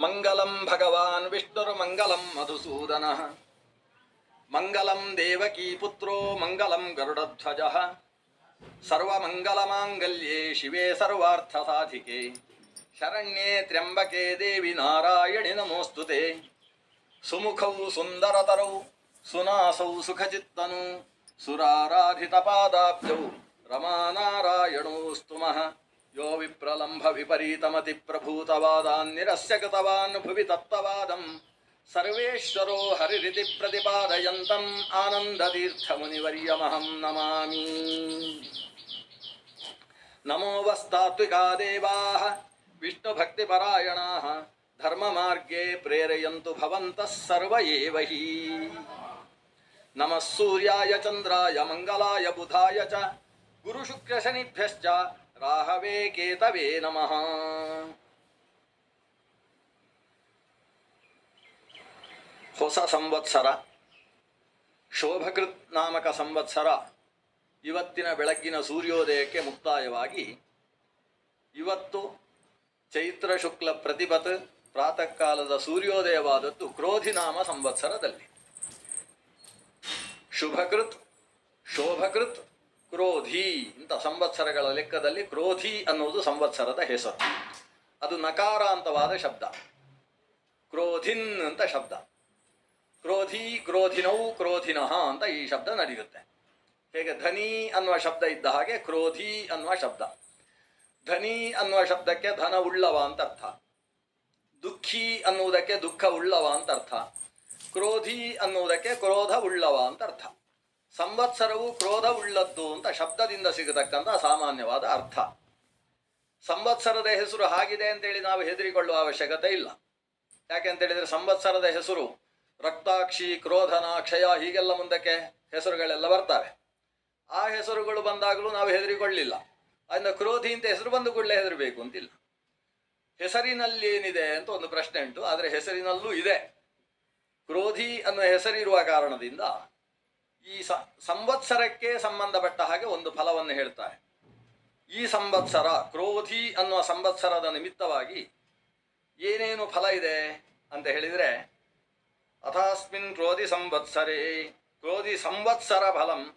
ಮಂಗಲಂ ಭಗವಾನ್ ವಿಷ್ಣುರ್ಮಂಗಲಂ ಮಧುಸೂದನ. ಮಂಗಲಂ ದೇವಕೀ ಪುತ್ರೋ ಮಂಗಲಂ ಗರುಡಧ್ವಜ. ಸರ್ವಮಂಗಲಮಾಂಗಲ್ಯೇ ಶಿವೆ ಸರ್ವಾರ್ಥಸಾಧಿಕೆ ಶರಣ್ಯೇ ತ್ರ್ಯಂಬಕೆ ದೇವಿ ನಾರಾಯಣಿ ನಮೋಸ್ತುತೆ. ಸುಮುಖೌ ಸುಂದರತರೌ, ಸುನಾಸೌ ಸುಖಚಿತ್ತನು, ಸುರಾರಾಧಿತ ಪಾದಾಬ್ಜೌ ರಮಾನಾರಾಯಣೋ ಸ್ತುಮಃ యో విప్రలంభ విపరీతమతి ప్రభూతవాదాన్నిరస్య గతవాన్ భువి తప్తవాదం సర్వేశ్వరో హరిరితి ప్రతిపాదయంతం ఆనందతీర్థమునివర్యమహం నమామి. నమో వస్తాత్వికా దేవా. విష్ణుభక్తిపరాయణా ధర్మమార్గే ప్రేరయంతు భవంతః సర్వ ఏవ హి నమః సూర్యాయ చంద్రాయ మంగళాయ బుధాయ చ. గురుశుక్రశనిభ్యశ్చ ರಾಹವೇ ಕೇತವೇ ನಮಃ. ಹೊಸ ಸಂವತ್ಸರ, ಶೋಭಕೃತ್ ನಾಮಕ ಸಂವತ್ಸರ ಇವತ್ತಿನ ಬೆಳಗ್ಗಿನ ಸೂರ್ಯೋದಯಕ್ಕೆ ಮುಕ್ತಾಯವಾಗಿ ಇವತ್ತು ಚೈತ್ರ ಶುಕ್ಲ ಪ್ರತಿಪತ್ ಪ್ರಾತಃ ಕಾಲದ ಸೂರ್ಯೋದಯವಾದದ್ದು ಕ್ರೋಧಿನಾಮ ಸಂವತ್ಸರದಲ್ಲಿ. ಶುಭಕೃತ್, ಶೋಭಕೃತ್ ಕ್ರೋಧಿ ಇಂಥ ಸಂವತ್ಸರಗಳ ಲೆಕ್ಕದಲ್ಲಿ ಕ್ರೋಧಿ ಅನ್ನುವುದು ಸಂವತ್ಸರದ ಹೆಸರು. ಅದು ನಕಾರಾಂತವಾದ ಶಬ್ದ. ಕ್ರೋಧಿನ್ ಅಂತ ಶಬ್ದ. ಕ್ರೋಧಿ ಕ್ರೋಧಿನೌ ಕ್ರೋಧಿನಃ ಅಂತ ಈ ಶಬ್ದ ನಡೆಯುತ್ತೆ. ಹೇಗೆ ಧನಿ ಅನ್ನುವ ಶಬ್ದ ಇದ್ದ ಹಾಗೆ ಕ್ರೋಧಿ ಅನ್ನುವ ಶಬ್ದ. ಧನಿ ಅನ್ನುವ ಶಬ್ದಕ್ಕೆ ಧನ ಉಳ್ಳವ ಅಂತ ಅರ್ಥ. ದುಃಖಿ ಅನ್ನುವುದಕ್ಕೆ ದುಃಖ ಉಳ್ಳವ ಅಂತ ಅರ್ಥ. ಕ್ರೋಧಿ ಅನ್ನುವುದಕ್ಕೆ ಕ್ರೋಧ ಉಳ್ಳವ ಅಂತ ಅರ್ಥ. ಸಂವತ್ಸರವು ಕ್ರೋಧ ಉಳ್ಳದ್ದು ಅಂತ ಶಬ್ದದಿಂದ ಸಿಗತಕ್ಕಂಥ ಸಾಮಾನ್ಯವಾದ ಅರ್ಥ. ಸಂವತ್ಸರದ ಹೆಸರು ಹಾಗಿದೆ ಅಂತೇಳಿ ನಾವು ಹೆದರಿಕೊಳ್ಳುವ ಅವಶ್ಯಕತೆ ಇಲ್ಲ. ಯಾಕೆ ಅಂತ ಹೇಳಿದ್ರೆ ಸಂವತ್ಸರದ ಹೆಸರು ರಕ್ತಾಕ್ಷಿ, ಕ್ರೋಧನ, ಕ್ಷಯ ಹೀಗೆಲ್ಲ ಮುಂದಕ್ಕೆ ಹೆಸರುಗಳೆಲ್ಲ ಬರ್ತವೆ. ಆ ಹೆಸರುಗಳು ಬಂದಾಗಲೂ ನಾವು ಹೆದರಿಕೊಳ್ಳಿಲ್ಲ. ಅದನ್ನ ಕ್ರೋಧಿ ಅಂತ ಹೆಸರು ಬಂದು ಕೂಡಲೇ ಹೆದರಬೇಕು ಅಂತಿಲ್ಲ. ಹೆಸರಿನಲ್ಲಿ ಏನಿದೆ ಅಂತ ಒಂದು ಪ್ರಶ್ನೆ ಉಂಟು. ಆದರೆ ಹೆಸರಿನಲ್ಲೂ ಇದೆ. ಕ್ರೋಧಿ ಅನ್ನೋ ಹೆಸರಿರುವ ಕಾರಣದಿಂದ ಈ ಸಂವತ್ಸರಕ್ಕೆ ಸಂಬಂಧಪಟ್ಟ ಹಾಗೆ ಒಂದು ಫಲವನ್ನು ಹೇಳ್ತಾರೆ. ಈ ಸಂವತ್ಸರ, ಕ್ರೋಧಿ ಅನ್ನುವ ಸಂವತ್ಸರದ ನಿಮಿತ್ತವಾಗಿ ಏನೇನು ಫಲ ಇದೆ ಅಂತ ಹೇಳಿದರೆ, ಅಥಾಸ್ಮಿನ್ ಕ್ರೋಧಿ ಸಂವತ್ಸರೇ, ಕ್ರೋಧಿ ಸಂವತ್ಸರ ಫಲಂ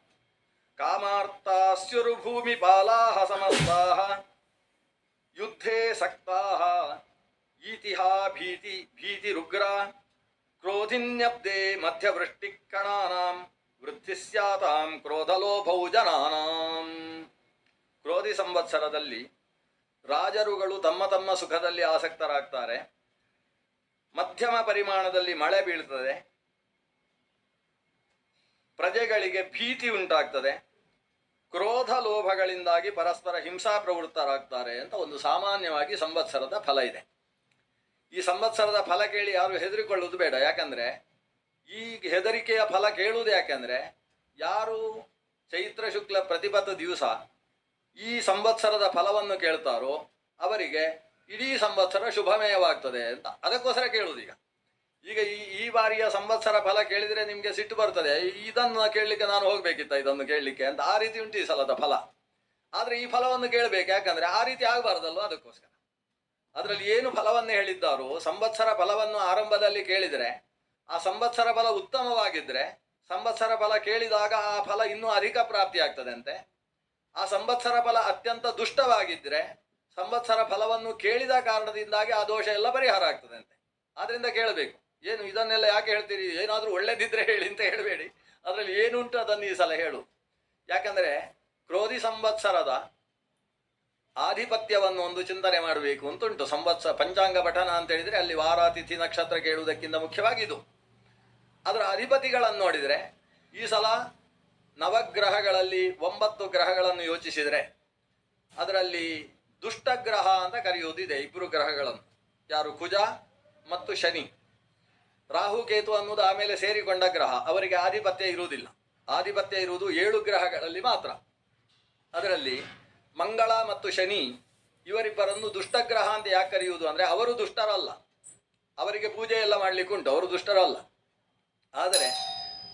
ಕಾಮಾರ್ಥಾಸ್ಯುರುಭೂಮಿ ಬಾಲಾಹ ಸಮಸ್ತಾಹ, ಯುದ್ಧೇ ಸಕ್ತಾಹ, ಈತಿಹಾ ಭೀತಿ ಭೀತಿ ರುಗ್ರ ಕ್ರೋಧಿನ್ಯಬ್ದೆ ಮಧ್ಯವೃಷ್ಟಿಕಣಾನಾಂ. ವೃದ್ಧಿ ಸ್ಯಾತಾಂ ಕ್ರೋಧಲೋಭೌ ಜನಾನಾಂ ಕ್ರೋಧಿ ಸಂವತ್ಸರದಲ್ಲಿ ರಾಜರುಗಳು ತಮ್ಮ ತಮ್ಮ ಸುಖದಲ್ಲಿ ಆಸಕ್ತರಾಗ್ತಾರೆ. ಮಧ್ಯಮ ಪರಿಮಾಣದಲ್ಲಿ ಮಳೆ ಬೀಳ್ತದೆ. ಪ್ರಜೆಗಳಿಗೆ ಭೀತಿ ಉಂಟಾಗ್ತದೆ. ಕ್ರೋಧ ಲೋಭಗಳಿಂದಾಗಿ ಪರಸ್ಪರ ಹಿಂಸಾ ಪ್ರವೃತ್ತರಾಗ್ತಾರೆ ಅಂತ ಒಂದು ಸಾಮಾನ್ಯವಾಗಿ ಸಂವತ್ಸರದ ಫಲ ಇದೆ. ಈ ಸಂವತ್ಸರದ ಫಲ ಕೇಳಿ ಯಾರು ಹೆದರಿಕೊಳ್ಳುವುದು ಬೇಡ. ಯಾಕಂದ್ರೆ ಈ ಹೆದರಿಕೆಯ ಫಲ ಕೇಳುವುದು ಯಾಕೆಂದ್ರೆ ಯಾರು ಚೈತ್ರ ಶುಕ್ಲ ಪ್ರತಿಪದ ದಿವಸ ಈ ಸಂವತ್ಸರದ ಫಲವನ್ನು ಕೇಳ್ತಾರೋ ಅವರಿಗೆ ಇಡೀ ಸಂವತ್ಸರ ಶುಭಮಯವಾಗ್ತದೆ ಅಂತ. ಅದಕ್ಕೋಸ್ಕರ ಕೇಳುವುದೀಗ ಈಗ. ಈ ಈ ಬಾರಿಯ ಸಂವತ್ಸರ ಫಲ ಕೇಳಿದರೆ ನಿಮಗೆ ಸಿಟ್ಟು ಬರ್ತದೆ. ಇದನ್ನು ಕೇಳಲಿಕ್ಕೆ ನಾನು ಹೋಗ್ಬೇಕಿತ್ತ, ಇದನ್ನು ಕೇಳಲಿಕ್ಕೆ ಅಂತ. ಆ ರೀತಿ ಉಂಟು ಈ ಸಲದ ಫಲ. ಆದರೆ ಈ ಫಲವನ್ನು ಕೇಳಬೇಕು ಯಾಕಂದ್ರೆ ಆ ರೀತಿ ಆಗಬಾರ್ದಲ್ವ ಅದಕ್ಕೋಸ್ಕರ. ಅದರಲ್ಲಿ ಏನು ಫಲವನ್ನು ಹೇಳಿದ್ದಾರೋ, ಸಂವತ್ಸರ ಫಲವನ್ನು ಆರಂಭದಲ್ಲಿ ಕೇಳಿದರೆ ಆ ಸಂವತ್ಸರ ಫಲ ಉತ್ತಮವಾಗಿದ್ರೆ, ಸಂವತ್ಸರ ಫಲ ಕೇಳಿದಾಗ ಆ ಫಲ ಇನ್ನೂ ಅಧಿಕ ಪ್ರಾಪ್ತಿ ಆಗ್ತದೆ ಅಂತೆ ಆ ಸಂವತ್ಸರ ಫಲ ಅತ್ಯಂತ ದುಷ್ಟವಾಗಿದ್ರೆ, ಸಂವತ್ಸರ ಫಲವನ್ನು ಕೇಳಿದ ಕಾರಣದಿಂದಾಗಿ ಆ ದೋಷ ಎಲ್ಲ ಪರಿಹಾರ ಆಗ್ತದಂತೆ. ಆದ್ರಿಂದ ಕೇಳಬೇಕು. ಏನು, ಇದನ್ನೆಲ್ಲ ಯಾಕೆ ಹೇಳ್ತೀರಿ? ಏನಾದರೂ ಒಳ್ಳೇದಿದ್ರೆ ಹೇಳಿ ಅಂತ ಹೇಳಬೇಡಿ. ಅದರಲ್ಲಿ ಏನುಂಟು ಅದನ್ನು ಈ ಸಲ ಹೇಳು. ಯಾಕಂದ್ರೆ, ಕ್ರೋಧಿ ಸಂವತ್ಸರದ ಆಧಿಪತ್ಯವನ್ನು ಒಂದು ಚಿಂತನೆ ಮಾಡಬೇಕು ಅಂತ ಉಂಟು. ಸಂವತ್ಸ, ಪಂಚಾಂಗ ಪಠನ ಅಂತ ಹೇಳಿದ್ರೆ ಅಲ್ಲಿ ವಾರ ತಿಥಿ ನಕ್ಷತ್ರ ಕೇಳುವುದಕ್ಕಿಂತ ಮುಖ್ಯವಾಗಿ ಇದು. ಅದರ ಅಧಿಪತಿಗಳನ್ನು ನೋಡಿದರೆ, ಈ ಸಲ ನವಗ್ರಹಗಳಲ್ಲಿ ಒಂಬತ್ತು ಗ್ರಹಗಳನ್ನು ಯೋಚಿಸಿದರೆ, ಅದರಲ್ಲಿ ದುಷ್ಟಗ್ರಹ ಅಂತ ಕರೆಯುವುದಿದೆ ಇಬ್ಬರು ಗ್ರಹಗಳನ್ನು. ಯಾರು ಕುಜ ಮತ್ತು ಶನಿ. ರಾಹು, ಕೇತು ಅನ್ನೋದು ಆಮೇಲೆ ಸೇರಿಕೊಂಡ ಗ್ರಹ. ಅವರಿಗೆ ಆಧಿಪತ್ಯ ಇರುವುದಿಲ್ಲ. ಆಧಿಪತ್ಯ ಇರುವುದು ಏಳು ಗ್ರಹಗಳಲ್ಲಿ ಮಾತ್ರ. ಅದರಲ್ಲಿ ಮಂಗಳ ಮತ್ತು ಶನಿ, ಇವರಿಬ್ಬರನ್ನು ದುಷ್ಟಗ್ರಹ ಅಂತ ಯಾಕೆ ಕರೆಯುವುದು ಅಂದರೆ, ಅವರು ದುಷ್ಟರಲ್ಲ. ಅವರಿಗೆ ಪೂಜೆ ಎಲ್ಲ ಮಾಡ್ಲಿಕ್ಕೆ ಉಂಟು ಅವರು ದುಷ್ಟರಲ್ಲ. ಆದರೆ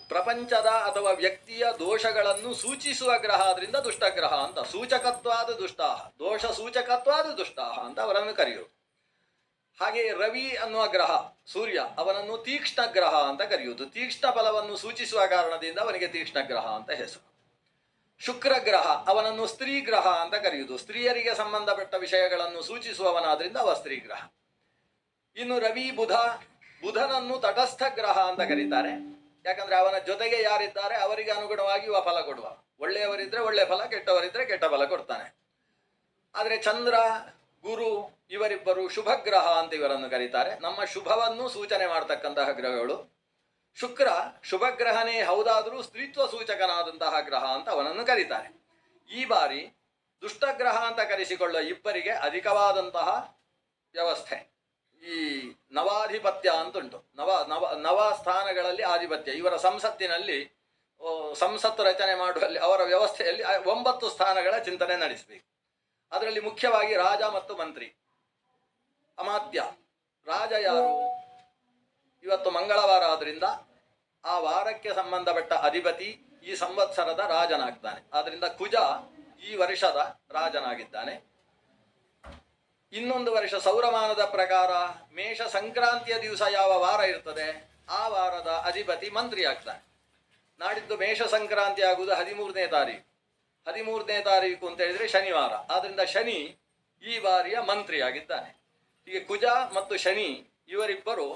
ಪ್ರಪಂಚದ ಅಥವಾ ವ್ಯಕ್ತಿಯ ದೋಷಗಳನ್ನು ಸೂಚಿಸುವ ಗ್ರಹ ಆದ್ರಿಂದ ದುಷ್ಟಗ್ರಹ ಅಂತ. ಸೂಚಕತ್ವಾದ ದುಷ್ಟಾಹ ದೋಷ ಸೂಚಕತ್ವಾದ ದುಷ್ಟಾಹ ಅಂತ ಅವರನ್ನು ಕರೆಯುವುದು ಹಾಗೆ ರವಿ ಅನ್ನುವ ಗ್ರಹ, ಸೂರ್ಯ, ಅವನನ್ನು ತೀಕ್ಷ್ಣ ಗ್ರಹ ಅಂತ ಕರೆಯುವುದು. ತೀಕ್ಷ್ಣ ಬಲವನ್ನು ಸೂಚಿಸುವ ಕಾರಣದಿಂದ ಅವನಿಗೆ ತೀಕ್ಷ್ಣ ಗ್ರಹ ಅಂತ ಹೆಸರು. ಶುಕ್ರ ಗ್ರಹ, ಅವನನ್ನು ಸ್ತ್ರೀ ಗ್ರಹ ಅಂತ ಕರೆಯುವುದು. ಸ್ತ್ರೀಯರಿಗೆ ಸಂಬಂಧಪಟ್ಟ ವಿಷಯಗಳನ್ನು ಸೂಚಿಸುವವನಾದ್ರಿಂದ ಅವ ಸ್ತ್ರೀ ಗ್ರಹ. ಇನ್ನು ರವಿ, ಬುಧ ಬುಧನನ್ನು ತಟಸ್ಥ ಗ್ರಹ ಅಂತ ಕರೀತಾರೆ. ಯಾಕಂದ್ರೆ ಅವನ ಜೊತೆಗೆ ಯಾರಿದ್ದಾರೆ ಅವರಿಗೆ ಅನುಗುಣವಾಗಿ ಇವ ಫಲ ಕೊಡುವ. ಒಳ್ಳೆಯವರಿದ್ರೆ ಒಳ್ಳೆ ಫಲ, ಕೆಟ್ಟವರಿದ್ರೆ ಕೆಟ್ಟ ಫಲ ಕೊಡ್ತಾನೆ. ಆದರೆ ಚಂದ್ರ, ಗುರು ಇವರಿಬ್ಬರು ಶುಭ ಗ್ರಹ ಅಂತ ಇವರನ್ನು ಕರೀತಾರೆ. ನಮ್ಮ ಶುಭವನ್ನು ಸೂಚನೆ ಮಾಡತಕ್ಕಂತಹ ಗ್ರಹಗಳು. ಶುಕ್ರ ಶುಭ ಗ್ರಹನೇ ಹೌದಾದರೂ ಸ್ತ್ರೀತ್ವ ಸೂಚಕನಾದಂತಹ ಗ್ರಹ ಅಂತ ಅವನನ್ನು ಕರೀತಾರೆ. ಈ ಬಾರಿ ದುಷ್ಟಗ್ರಹ ಅಂತ ಕರೆಸಿಕೊಳ್ಳುವ ಇಬ್ಬರಿಗೆ ಅಧಿಕವಾದಂತಹ ವ್ಯವಸ್ಥೆ. ಈ ನವಾಧಿಪತ್ಯ ಅಂತುಂಟು ನವ ನವ ನವ ಸ್ಥಾನಗಳಲ್ಲಿ ಆಧಿಪತ್ಯ. ಇವರ ಸಂಸತ್ತಿನಲ್ಲಿ ಸಂಸತ್ತು ರಚನೆ ಮಾಡುವಲ್ಲಿ, ಅವರ ವ್ಯವಸ್ಥೆಯಲ್ಲಿ ಒಂಬತ್ತು ಸ್ಥಾನಗಳ ಚಿಂತನೆ ನಡೆಸಬೇಕು. ಅದರಲ್ಲಿ ಮುಖ್ಯವಾಗಿ ರಾಜ ಮತ್ತು ಮಂತ್ರಿ. ಅಮಾತ್ಯ. ರಾಜ ಯಾರು? ಇವತ್ತು ಮಂಗಳವಾರ ಆದ್ರಿಂದ ಆ ವಾರಕ್ಕೆ ಸಂಬಂಧಪಟ್ಟ ಅಧಿಪತಿ ಈ ಸಂವತ್ಸರದ ರಾಜನಾಗ್ತಾನೆ. ಆದ್ರಿಂದ ಕುಜ ಈ ವರ್ಷದ ರಾಜನಾಗಿದ್ದಾನೆ. ಇನ್ನೊಂದು ವರ್ಷ ಸೌರಮಾನದ ಪ್ರಕಾರ ಮೇಷ ಸಂಕ್ರಾಂತಿಯ ದಿವಸ ಯಾವ ವಾರ ಇರ್ತದೆ? ಆ ವಾರದ ಅಧಿಪತಿ ಮಂತ್ರಿ ಆಗ್ತಾನೆ ನಾಡಿದ್ದು ಮೇಷ ಸಂಕ್ರಾಂತಿ ಆಗುವುದು ಹದಿಮೂರನೇ ತಾರೀಕು. ಹದಿಮೂರನೇ ತಾರೀಕು ಅಂತ ಹೇಳಿದ್ರೆ ಶನಿವಾರ. ಆದ್ರಿಂದ ಶನಿ ಈ ಬಾರಿಯ ಮಂತ್ರಿ ಆಗಿದ್ದಾನೆ ಹೀಗೆ ಕುಜ ಮತ್ತು ಶನಿ ಇವರಿಬ್ಬರು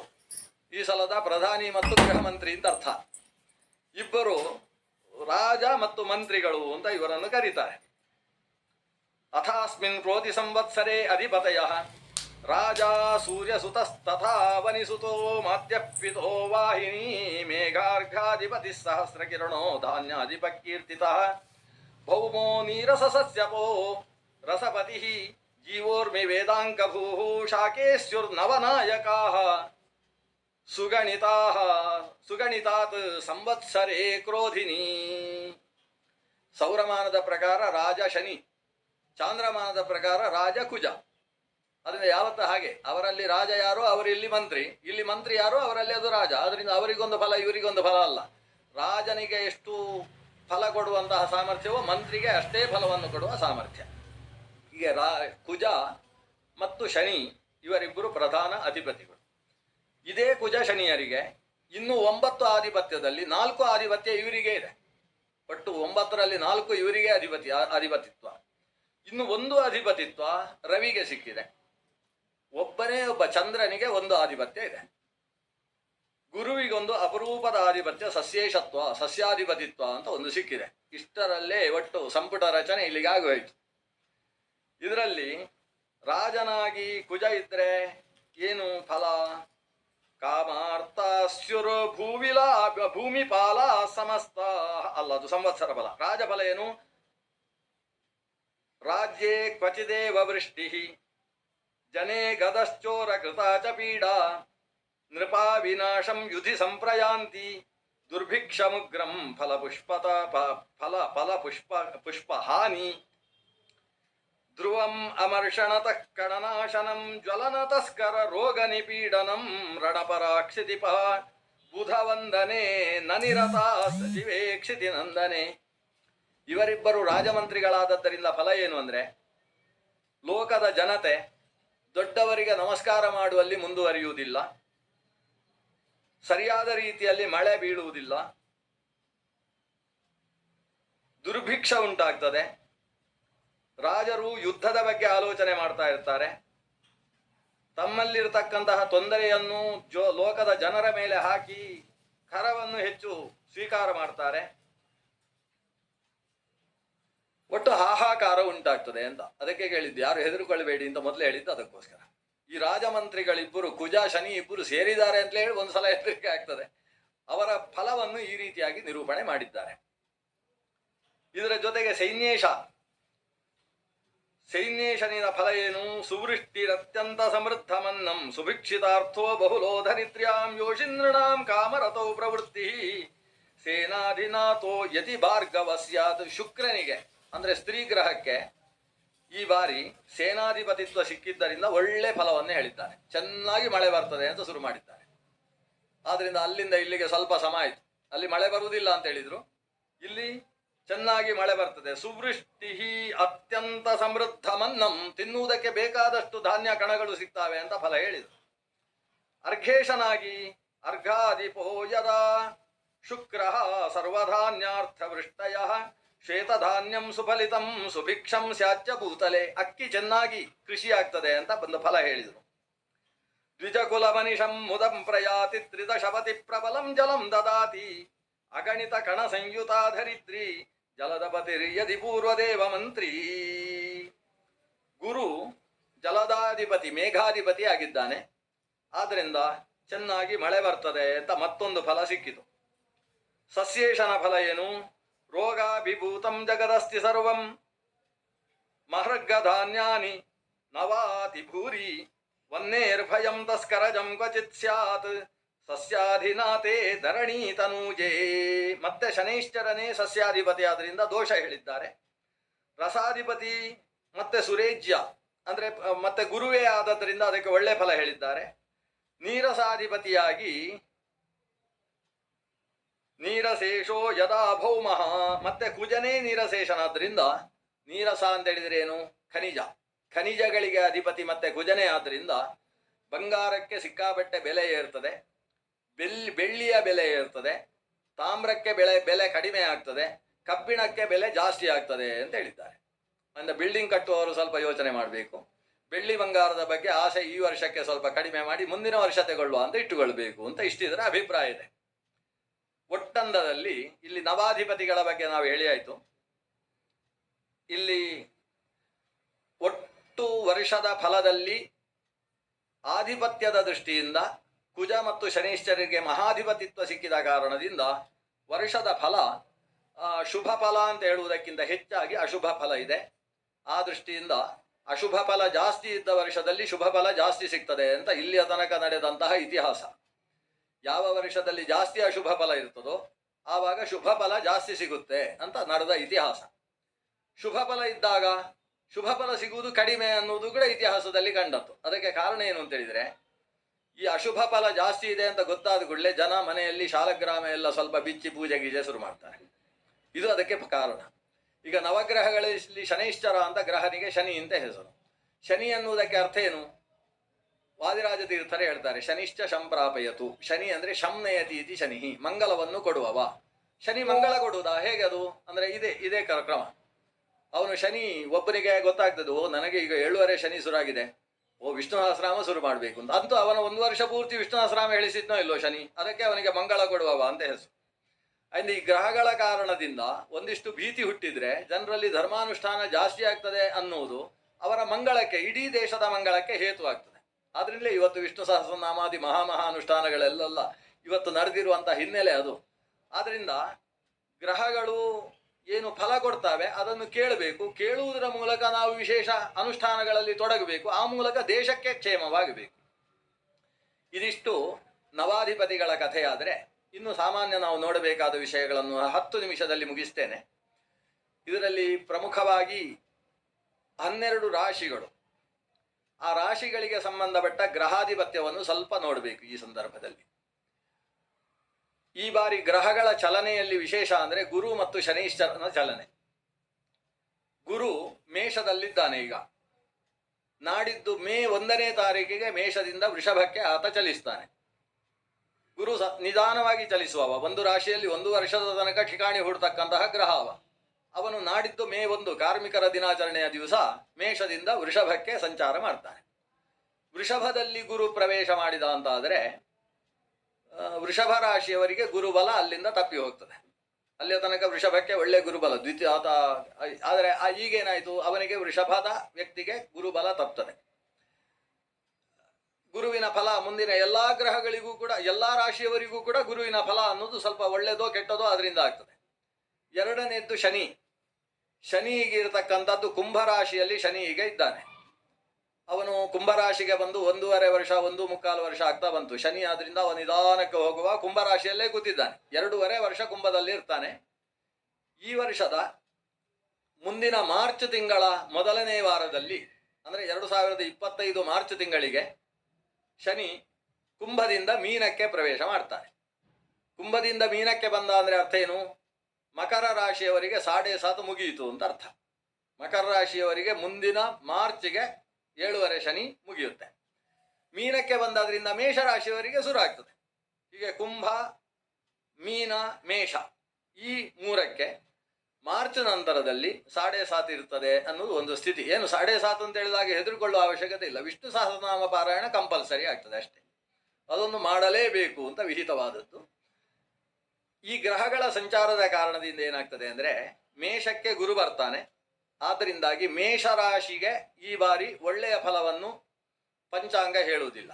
ಈ ಸಲದ ಪ್ರಧಾನಿ ಮತ್ತು ಗೃಹ ಮಂತ್ರಿ ಅಂತ ಅರ್ಥ. ಇಬ್ಬರು ರಾಜ ಮತ್ತು ಮಂತ್ರಿಗಳು ಅಂತ ಇವರನ್ನು ಕರೀತಾರೆ. ಅಥಾಸ್ಮಿನ್ ಕ್ರೋಧಿ ಸಂವತ್ಸರೆ ಅಧಿಪತಯ ರಾಜ ಸೂರ್ಯಸುತಸ್ತಥಾ ವನಿಸುತೋ ಮಾತ್ಯಪಿತೋ ವಾಹಿನಿ ಮೇಘಾರ್ಘಾಧಿಪತಿ ಸಹಸ್ರ ಕಿರಣೋ ಧಾನ್ಯಾಧಿಪ ಕೀರ್ತಿತ ಭೌಮೋ ನೀರಸ ಸಸ್ಯಪೋ ರಸಪತಿ ಜೀವೋರ್ಮಿ ವೇದಾಂಕಭೂ ಶಾಕೇಶ್ಯುರ್ನವನಾಯಕಾ ಸುಗಣಿತಾ ಸುಗಣಿತಾತ್ ಸಂವತ್ಸರೇ ಕ್ರೋಧಿನಿ ಸೌರಮಾನದ ಪ್ರಕಾರ ರಾಜ ಶನಿ ಚಾಂದ್ರಮಾನದ ಪ್ರಕಾರ ರಾಜ ಕುಜ. ಅದರಿಂದ ಯಾವತ್ತ ಹಾಗೆ? ಅವರಲ್ಲಿ ರಾಜ ಯಾರೋ ಇಲ್ಲಿ ಮಂತ್ರಿ. ಇಲ್ಲಿ ಮಂತ್ರಿ ಯಾರೋ ಅವರಲ್ಲಿ ಅದು ರಾಜ. ಅದರಿಂದ ಅವರಿಗೊಂದು ಫಲ, ಇವರಿಗೊಂದು ಫಲ ಅಲ್ಲ. ರಾಜನಿಗೆ ಎಷ್ಟು ಫಲ ಕೊಡುವಂತಹ ಸಾಮರ್ಥ್ಯವೋ ಮಂತ್ರಿಗೆ ಅಷ್ಟೇ ಫಲವನ್ನು ಕೊಡುವ ಸಾಮರ್ಥ್ಯ. ಹೀಗೆ ರಾ, ಕುಜ ಮತ್ತು ಶನಿ ಇವರಿಬ್ಬರು ಪ್ರಧಾನ ಅಧಿಪತಿಗಳು. ಇದೇ ಕುಜ ಶನಿಯರಿಗೆ ಇನ್ನು ಒಂಬತ್ತು ಆಧಿಪತ್ಯದಲ್ಲಿ ನಾಲ್ಕು ಆಧಿಪತ್ಯ ಇವರಿಗೆ ಇದೆ. ಒಟ್ಟು ಒಂಬತ್ತರಲ್ಲಿ ನಾಲ್ಕು ಇವರಿಗೆ ಅಧಿಪತಿ ಅಧಿಪತಿತ್ವ. ಇನ್ನು ಒಂದು ಅಧಿಪತಿತ್ವ ರವಿಗೆ ಸಿಕ್ಕಿದೆ. ಒಬ್ಬನೇ ಒಬ್ಬ ಚಂದ್ರನಿಗೆ ಒಂದು ಆಧಿಪತ್ಯ ಇದೆ. ಗುರುವಿಗೊಂದು ಅಪರೂಪದ ಆಧಿಪತ್ಯ ಸಸ್ಯೇಶತ್ವ, ಸಸ್ಯಾಧಿಪತಿತ್ವ ಅಂತ ಒಂದು ಸಿಕ್ಕಿದೆ. ಇಷ್ಟರಲ್ಲೇ ಒಟ್ಟು ಸಂಪುಟ ರಚನೆ ಇಲ್ಲಿಗೆ ಆಗೋಯ್ತು. ಇದರಲ್ಲಿ ರಾಜನಾಗಿ ಕುಜ ಇದ್ರೆ ಏನು ಫಲ? ಕಾಮಾರ್ಥಸ್ಯುರ್ ಭೂವಿಲ ಭೂಮಿಪಾಲ ಸಮಸ್ತ ಅಲ್ಲ, ಅದು ಸಂವತ್ಸರ ಫಲ. ರಾಜಫಲ ಏನು? राज्ये क्वचिदेव वृष्टि। जने गतश्चोरकृता च पीडा। नृपा विनाशम युधि सम्प्रयान्ति दुर्भिक्षमुग्रं फलपुष्पत फल फलपुष्प पुष्पहानि। ध्रुवम् अमर्षणतः कणनाशनं ज्वलनतस्कररोगनिपीडनं रणपराक्षितिपः। बुधवन्दने न निरता सचिवे क्षितिनन्दने। ಇವರಿಬ್ಬರು ರಾಜಮಂತ್ರಿಗಳಾದದ್ದರಿಂದ ಫಲ ಏನು ಅಂದ್ರೆ ಲೋಕದ ಜನತೆ ದೊಡ್ಡವರಿಗೆ ನಮಸ್ಕಾರ ಮಾಡುವಲ್ಲಿ ಮುಂದುವರಿಯುವುದಿಲ್ಲ. ಸರಿಯಾದ ರೀತಿಯಲ್ಲಿ ಮಳೆ ಬೀಳುವುದಿಲ್ಲ. ದುರ್ಭಿಕ್ಷ ಉಂಟಾಗ್ತದೆ. ರಾಜರು ಯುದ್ಧದ ಬಗ್ಗೆ ಆಲೋಚನೆ ಮಾಡ್ತಾ ಇರ್ತಾರೆ. ತಮ್ಮಲ್ಲಿರತಕ್ಕಂತಹ ತೊಂದರೆಯನ್ನು ಜೋ ಲೋಕದ ಜನರ ಮೇಲೆ ಹಾಕಿ ಕರವನ್ನು ಹೆಚ್ಚು ಸ್ವೀಕಾರ ಮಾಡ್ತಾರೆ. ಒಟ್ಟು ಹಾಹಾಕಾರ ಉಂಟಾಗ್ತದೆ ಅಂತ. ಅದಕ್ಕೆ ಕೇಳಿದ್ದು, ಯಾರು ಹೆದರುಕೊಳ್ಬೇಡಿ ಅಂತ ಮೊದಲೇ ಹೇಳಿದ್ದು ಅದಕ್ಕೋಸ್ಕರ. ಈ ರಾಜಮಂತ್ರಿಗಳಿಬ್ಬರು, ಕುಜ, ಶನಿ ಇಬ್ಬರು ಸೇರಿದ್ದಾರೆ ಅಂತ ಹೇಳಿ ಒಂದ್ಸಲ ಹೆದರಿಕೆ ಆಗ್ತದೆ. ಅವರ ಫಲವನ್ನು ಈ ರೀತಿಯಾಗಿ ನಿರೂಪಣೆ ಮಾಡಿದ್ದಾರೆ. ಇದರ ಜೊತೆಗೆ ಸೈನ್ಯೇಶ. ಸೈನ್ಯೇಶನಿನ ಫಲ ಏನು? ಸುವೃಷ್ಟಿರತ್ಯಂತ ಸಮೃದ್ಧ ಮನ್ನಂ ಸುಭಿಕ್ಷಿತಾರ್ಥೋ ಬಹುಲೋಧರಿತ್ರ್ಯಾಂ ಧರಿತ್ರ್ಯಾಂ ಕಾಮರಥೋ ಪ್ರವೃತ್ತಿ, ಸೇನಾಧಿನಾಥೋ ಯತಿ ಭಾರ್ಗವ ಸ್ಯಾತ್ ಶುಕ್ರನಿಗೆ. ಅಂದ್ರೆ ಸ್ತ್ರೀ ಗ್ರಹಕ್ಕೆ ಈ ಬಾರಿ ಸೇನಾಧಿಪತಿತ್ವ ಸಿಕ್ಕಿದ್ದರಿಂದ ಒಳ್ಳೆ ಫಲವನ್ನೇ ಹೇಳಿದ್ದಾರೆ. ಚೆನ್ನಾಗಿ ಮಳೆ ಬರ್ತದೆ ಅಂತ ಶುರು ಮಾಡಿದ್ದಾರೆ. ಆದ್ದರಿಂದ ಅಲ್ಲಿಂದ ಇಲ್ಲಿಗೆ ಸ್ವಲ್ಪ ಸಮ ಆಯಿತು. ಅಲ್ಲಿ ಮಳೆ ಬರುವುದಿಲ್ಲ ಅಂತ ಹೇಳಿದ್ರು. ಇಲ್ಲಿ ಚೆನ್ನಾಗಿ ಮಳೆ ಬರ್ತದೆ. ಸುವೃಷ್ಟಿ ಅತ್ಯಂತ ಸಮೃದ್ಧ ಮನ್ನಂ. ತಿನ್ನುವುದಕ್ಕೆ ಬೇಕಾದಷ್ಟು ಧಾನ್ಯ ಕಣಗಳು ಸಿಗ್ತವೆ ಅಂತ ಫಲ ಹೇಳಿದರು. ಅರ್ಘೇಶನಾಗಿ ಅರ್ಘಾಧಿಪೋ ಯದಾ ಶುಕ್ರ ಸರ್ವಧಾನ್ಯಾರ್ಥ ವೃಷ್ಟಯ ಶ್ವೇತಧಾನ್ಯಂ ಸುಫಲಿತಂ, ಸುಭಿಕ್ಷಂ ಸ್ಯಾಚ್ಯ ಭೂತಲೆ. ಅಕ್ಕಿ ಚೆನ್ನಾಗಿ ಕೃಷಿ ಆಗ್ತದೆ ಅಂತ ಬಂದು ಫಲ ಹೇಳಿದರು. ದ್ವಿಜಕುಲ ಮನಿಷಂ ಮುದಂ ಪ್ರಯಾತಿ ತ್ರಿದಶಪತಿ ಪ್ರಬಲಂ ಜಲಂ ದದಾತಿ. ಅಗಣಿತ ಕಣ ಸಂಯುತಾ ಧರಿತ್ರಿ ಜಲದಪತಿರ್ಯದಿ ಪೂರ್ವದೇವ ಮಂತ್ರಿ. ಗುರು ಜಲದಾಧಿಪತಿ, ಮೇಘಾಧಿಪತಿ ಆಗಿದ್ದಾನೆ. ಆದ್ದರಿಂದ ಚೆನ್ನಾಗಿ ಮಳೆ ಬರ್ತದೆ ಅಂತ ಮತ್ತೊಂದು ಫಲ ಸಿಕ್ಕಿತು. ಸಸ್ಯೇಶನ ಫಲ ಏನು? ರೋಗಾಭಿಭೂತಂ ಜಗದಸ್ತಿ ಮಹರ್ಗ ಧಾನ್ಯಾನಿ ನವಾತಿ ಭೂರಿ ವನ್ನೇರ್ಭಯಂ ತಸ್ಕರಜಂ ಕ್ವಚಿತ್ ಸ್ಯಾತ್ ಸಸ್ಯಾಧಿನಾಥೇ ಧರಣಿ ತನೂಜೇ ಮತ್ತೆ ಶನೈಶ್ಚರನೇ ಸಸ್ಯಾಧಿಪತಿ ಆದ್ರಿಂದ ದೋಷ ಹೇಳಿದ್ದಾರೆ। ರಸಾಧಿಪತಿ, ಮತ್ತೆ ಸುರೇಜ್ಯ, ಅಂದ್ರೆ, ಮತ್ತೆ ಗುರುವೇ ಆದದ್ರಿಂದ ಅದಕ್ಕೆ ಒಳ್ಳೆ ಫಲ ಹೇಳಿದ್ದಾರೆ। ನೀರಸಾಧಿಪತಿಯಾಗಿ ನೀರಶೇಷೋ ಯದಾ ಭೌಮಃ. ಮತ್ತೆ ಕುಜನೇ ನೀರಶೇಷನಾದ್ರಿಂದ ನೀರಸ ಅಂತ ಹೇಳಿದ್ರೆ ಏನು? ಖನಿಜ. ಖನಿಜಗಳಿಗೆ ಅಧಿಪತಿ ಮತ್ತೆ ಕುಜನೇ ಆದ್ರಿಂದ ಬಂಗಾರಕ್ಕೆ ಸಿಕ್ಕಾಬಟ್ಟೆ ಬೆಲೆ ಏರ್ತದೆ. ಬೆಲ್ಲಿ ಬೆಳ್ಳಿಯ ಬೆಲೆ ಏರ್ತದೆ. ತಾಮ್ರಕ್ಕೆ ಬೆಲೆ ಬೆಲೆ ಕಡಿಮೆ ಆಗ್ತದೆ. ಕಬ್ಬಿಣಕ್ಕೆ ಬೆಲೆ ಜಾಸ್ತಿ ಆಗ್ತದೆ ಅಂತ ಹೇಳಿದ್ದಾರೆ. ಅಂದ್ರೆ ಬಿಲ್ಡಿಂಗ್ ಕಟ್ಟುವವರು ಸ್ವಲ್ಪ ಯೋಚನೆ ಮಾಡಬೇಕು. ಬೆಳ್ಳಿ ಬಂಗಾರದ ಬಗ್ಗೆ ಆಸೆ ಈ ವರ್ಷಕ್ಕೆ ಸ್ವಲ್ಪ ಕಡಿಮೆ ಮಾಡಿ ಮುಂದಿನ ವರ್ಷ ತಗೊಳ್ಳುವ ಅಂತ ಇಟ್ಟುಕೊಳ್ಬೇಕು ಅಂತ ಇಷ್ಟಿದರ ಅಭಿಪ್ರಾಯ ಇದೆ. ಒಟ್ಟಂದದಲ್ಲಿ ಇಲ್ಲಿ ನವಾಧಿಪತಿಗಳ ಬಗ್ಗೆ ನಾವು ಹೇಳಿ ಆಯಿತು. ಇಲ್ಲಿ ಒಟ್ಟು ವರ್ಷದ ಫಲದಲ್ಲಿ ಆಧಿಪತ್ಯದ ದೃಷ್ಟಿಯಿಂದ ಕುಜ ಮತ್ತು ಶನೀಶ್ಚರಿಗೆ ಮಹಾಧಿಪತಿತ್ವ ಸಿಕ್ಕಿದ ಕಾರಣದಿಂದ ವರ್ಷದ ಫಲ ಶುಭ ಫಲ ಅಂತ ಹೇಳುವುದಕ್ಕಿಂತ ಹೆಚ್ಚಾಗಿ ಅಶುಭ ಫಲ ಇದೆ. ಆ ದೃಷ್ಟಿಯಿಂದ ಅಶುಭ ಫಲ ಜಾಸ್ತಿ ಇದ್ದ ವರ್ಷದಲ್ಲಿ ಶುಭ ಫಲ ಜಾಸ್ತಿ ಸಿಗ್ತದೆ ಅಂತ ಇಲ್ಲಿಯ ತನಕ ನಡೆದಂತಹ ಇತಿಹಾಸ. ಯಾವ ವರ್ಷದಲ್ಲಿ ಜಾಸ್ತಿ ಅಶುಭ ಫಲ ಇರ್ತದೋ ಆವಾಗ ಶುಭ ಫಲ ಜಾಸ್ತಿ ಸಿಗುತ್ತೆ ಅಂತ ನಡೆದ ಇತಿಹಾಸ. ಶುಭ ಫಲ ಇದ್ದಾಗ ಶುಭ ಫಲ ಸಿಗುವುದು ಕಡಿಮೆ ಅನ್ನೋದು ಕೂಡ ಇತಿಹಾಸದಲ್ಲಿ ಕಂಡದ್ದು. ಅದಕ್ಕೆ ಕಾರಣ ಏನು ಅಂತ ಹೇಳಿದ್ರೆ, ಈ ಅಶುಭ ಫಲ ಜಾಸ್ತಿ ಇದೆ ಅಂತ ಗೊತ್ತಾದ ಕೂಡಲೇ ಜನ ಮನೆಯಲ್ಲಿ ಶಾಲಗ್ರಾಮ ಎಲ್ಲ ಸ್ವಲ್ಪ ಬಿಚ್ಚಿ ಪೂಜೆ ಗೀಜೆ ಶುರು ಮಾಡ್ತಾರೆ. ಇದು ಅದಕ್ಕೆ ಕಾರಣ. ಈಗ ನವಗ್ರಹಗಳಲ್ಲಿ ಶನೈಶ್ಚರ ಅಂತ ಗ್ರಹನಿಗೆ ಶನಿ ಅಂತ ಹೆಸರು. ಶನಿ ಅನ್ನುವುದಕ್ಕೆ ಅರ್ಥ ಏನು? ವಾದಿರಾಜ ತೀರ್ಥರ ಹೇಳ್ತಾರೆ. ಶನಿಶ್ಚ ಶಂಪ್ರಾಪಯತು ಶನಿ ಅಂದ್ರೆ ಶಂನಯತಿ ಇತಿ ಶನಿ ಮಂಗಲವನ್ನು ಕೊಡುವವ. ಶನಿ ಮಂಗಳ ಕೊಡುವುದಾ? ಹೇಗೆ ಅದು? ಅಂದ್ರೆ ಇದೇ ಇದೇ ಕಾರ್ಯಕ್ರಮ ಕ್ರಮ. ಅವನು ಶನಿ ಒಬ್ಬನಿಗೆ ಗೊತ್ತಾಗ್ತದೆ, ಓ, ನನಗೆ ಈಗ ಏಳುವರೆ ಶನಿ ಶುರುವಾಗಿದೆ. ಓ ವಿಷ್ಣು ಸಹಸ್ರಾಮ ಶುರು ಮಾಡಬೇಕು ಅಂತ. ಅಂತೂ ಅವನ ಒಂದು ವರ್ಷ ಪೂರ್ತಿ ವಿಷ್ಣು ಸಹಸ್ರಾಮ ಹೇಳಿಸಿದ್ನೋ ಇಲ್ಲೋ ಶನಿ? ಅದಕ್ಕೆ ಅವನಿಗೆ ಮಂಗಳ ಕೊಡುವವ ಅಂತ ಹೆಸರು. ಅಂಡ್ ಈ ಗ್ರಹಗಳ ಕಾರಣದಿಂದ ಒಂದಿಷ್ಟು ಭೀತಿ ಹುಟ್ಟಿದ್ರೆ ಜನರಲ್ಲಿ ಧರ್ಮಾನುಷ್ಠಾನ ಜಾಸ್ತಿ ಆಗ್ತದೆ ಅನ್ನುವುದು ಅವರ ಮಂಗಳಕ್ಕೆ, ಇಡೀ ದೇಶದ ಮಂಗಳಕ್ಕೆ ಹೇತುವಾಗ್ತದೆ. ಆದ್ರಿಂದಲೇ ಇವತ್ತು ವಿಷ್ಣು ಸಹಸ್ರನಾಮಾದಿ ಮಹಾಮಹಾ ಅನುಷ್ಠಾನಗಳೆಲ್ಲ ಇವತ್ತು ನಡೆದಿರುವಂತ ಹಿನ್ನೆಲೆ ಅದು. ಆದ್ದರಿಂದ ಗ್ರಹಗಳು ಏನು ಫಲ ಕೊಡ್ತವೆ ಅದನ್ನು ಕೇಳಬೇಕು. ಕೇಳುವುದರ ಮೂಲಕ ನಾವು ವಿಶೇಷ ಅನುಷ್ಠಾನಗಳಲ್ಲಿ ತೊಡಗಬೇಕು. ಆ ಮೂಲಕ ದೇಶಕ್ಕೆ ಕ್ಷೇಮವಾಗಬೇಕು. ಇದಿಷ್ಟು ನವಾಧಿಪತಿಗಳ ಕಥೆಯಾದರೆ ಇನ್ನು ಸಾಮಾನ್ಯ ನಾವು ನೋಡಬೇಕಾದ ವಿಷಯಗಳನ್ನು ಹತ್ತು ನಿಮಿಷದಲ್ಲಿ ಮುಗಿಸ್ತೇನೆ. ಇದರಲ್ಲಿ ಪ್ರಮುಖವಾಗಿ ಹನ್ನೆರಡು ರಾಶಿಗಳು. ಆ ರಾಶಿಗಳಿಗೆ ಸಂಬಂಧಪಟ್ಟ ಗ್ರಹಾಧಿಪತ್ಯವನ್ನು ಸ್ವಲ್ಪ ನೋಡಬೇಕು ಈ ಸಂದರ್ಭದಲ್ಲಿ. ಈ ಬಾರಿ ಗ್ರಹಗಳ ಚಲನೆಯಲ್ಲಿ ವಿಶೇಷ ಅಂದರೆ ಗುರು ಮತ್ತು ಶನೈಶ್ಚರನ ಚಲನೆ. ಗುರು ಮೇಷದಲ್ಲಿದ್ದಾನೆ ಈಗ. ನಾಡಿದ್ದು ಮೇ ಒಂದನೇ ತಾರೀಕಿಗೆ ಮೇಷದಿಂದ ವೃಷಭಕ್ಕೆ ಆತ ಚಲಿಸ್ತಾನೆ. ಗುರು ನಿಧಾನವಾಗಿ ಚಲಿಸುವವ. ಒಂದು ರಾಶಿಯಲ್ಲಿ ಒಂದು ವರ್ಷದ ತನಕ ಠಿಕಾಣಿ ಹುಡ್ತಕ್ಕಂತಹ ಗ್ರಹ ಅವ. ಅವನು ನಾಡಿದ್ದು ಮೇ ಒಂದು ಕಾರ್ಮಿಕರ ದಿನಾಚರಣೆಯ ದಿವಸ. ಮೇಷದಿಂದ ವೃಷಭಕ್ಕೆ ಸಂಚಾರ ಮಾಡ್ತಾನೆ. ವೃಷಭದಲ್ಲಿ ಗುರು ಪ್ರವೇಶ ಮಾಡಿದ ಅಂತಾದರೆ ವೃಷಭ ರಾಶಿಯವರಿಗೆ ಗುರುಬಲ ಅಲ್ಲಿಂದ ತಪ್ಪಿ ಹೋಗ್ತದೆ. ಅಲ್ಲಿಯ ತನಕ ವೃಷಭಕ್ಕೆ ಒಳ್ಳೆ ಗುರುಬಲ, ದ್ವಿತೀಯ ಆತ, ಆದರೆ ಈಗೇನಾಯಿತು? ಅವನಿಗೆ ವೃಷಭದ ವ್ಯಕ್ತಿಗೆ ಗುರುಬಲ ತಪ್ತದೆ. ಗುರುವಿನ ಫಲ ಮುಂದಿನ ಎಲ್ಲಾ ಗ್ರಹಗಳಿಗೂ ಕೂಡ, ಎಲ್ಲಾ ರಾಶಿಯವರಿಗೂ ಕೂಡ ಗುರುವಿನ ಫಲ ಅನ್ನೋದು ಸ್ವಲ್ಪ ಒಳ್ಳೆಯದೋ ಕೆಟ್ಟದೋ ಅದರಿಂದ ಆಗ್ತದೆ. ಎರಡನೇದ್ದು ಶನಿ. ಶನಿ ಈಗ ಇರತಕ್ಕಂಥದ್ದು ಕುಂಭರಾಶಿಯಲ್ಲಿ ಶನಿ ಈಗ ಇದ್ದಾನೆ. ಅವನು ಕುಂಭರಾಶಿಗೆ ಬಂದು ಒಂದೂವರೆ ವರ್ಷ, ಒಂದು ಮುಕ್ಕಾಲು ವರ್ಷ ಆಗ್ತಾ ಬಂತು. ಶನಿ ಆದ್ರಿಂದ ಅವನು ನಿಧಾನಕ್ಕೆ ಹೋಗುವ ಕುಂಭರಾಶಿಯಲ್ಲೇ ಕೂತಿದ್ದಾನೆ. ಎರಡೂವರೆ ವರ್ಷ ಕುಂಭದಲ್ಲಿ ಇರ್ತಾನೆ. ಈ ವರ್ಷದ ಮುಂದಿನ ಮಾರ್ಚ್ ತಿಂಗಳ ಮೊದಲನೇ ವಾರದಲ್ಲಿ, ಅಂದ್ರೆ ಎರಡು ಸಾವಿರದ ಇಪ್ಪತ್ತೈದು ಮಾರ್ಚ್ ತಿಂಗಳಿಗೆ ಶನಿ ಕುಂಭದಿಂದ ಮೀನಕ್ಕೆ ಪ್ರವೇಶ ಮಾಡ್ತಾನೆ. ಕುಂಭದಿಂದ ಮೀನಕ್ಕೆ ಬಂದ ಅಂದ್ರೆ ಅರ್ಥ ಏನು? ಮಕರ ರಾಶಿಯವರಿಗೆ ಸಾಡೆ ಸಾತು ಮುಗಿಯಿತು ಅಂತ ಅರ್ಥ. ಮಕರ ರಾಶಿಯವರಿಗೆ ಮುಂದಿನ ಮಾರ್ಚ್ಗೆ ಏಳುವರೆ ಶನಿ ಮುಗಿಯುತ್ತೆ. ಮೀನಕ್ಕೆ ಬಂದಾದ್ರಿಂದ ಮೇಷ ರಾಶಿಯವರಿಗೆ ಶುರು ಆಗ್ತದೆ. ಹೀಗೆ ಕುಂಭ, ಮೀನ, ಮೇಷ ಈ ಮೂರಕ್ಕೆ ಮಾರ್ಚ್ ನಂತರದಲ್ಲಿ ಸಾಡೆ ಸಾತ್ ಇರ್ತದೆ ಅನ್ನೋದು ಒಂದು ಸ್ಥಿತಿ. ಏನು ಸಾಡೆ ಸಾತ್ ಅಂತ ಹೇಳಿದಾಗ ಹೆದರ್ಕೊಳ್ಳುವ ಅವಶ್ಯಕತೆ ಇಲ್ಲ. ವಿಷ್ಣು ಸಹಸ್ರನಾಮ ಪಾರಾಯಣ ಕಂಪಲ್ಸರಿ ಆಗ್ತದೆ ಅಷ್ಟೇ. ಅದೊಂದು ಮಾಡಲೇಬೇಕು ಅಂತ ವಿಹಿತವಾದದ್ದು. ಈ ಗ್ರಹಗಳ ಸಂಚಾರದ ಕಾರಣದಿಂದ ಏನಾಗ್ತದೆ ಅಂದ್ರೆ ಮೇಷಕ್ಕೆ ಗುರು ಬರ್ತಾನೆ. ಆದ್ದರಿಂದಾಗಿ ಮೇಷರಾಶಿಗೆ ಈ ಬಾರಿ ಒಳ್ಳೆಯ ಫಲವನ್ನು ಪಂಚಾಂಗ ಹೇಳುವುದಿಲ್ಲ.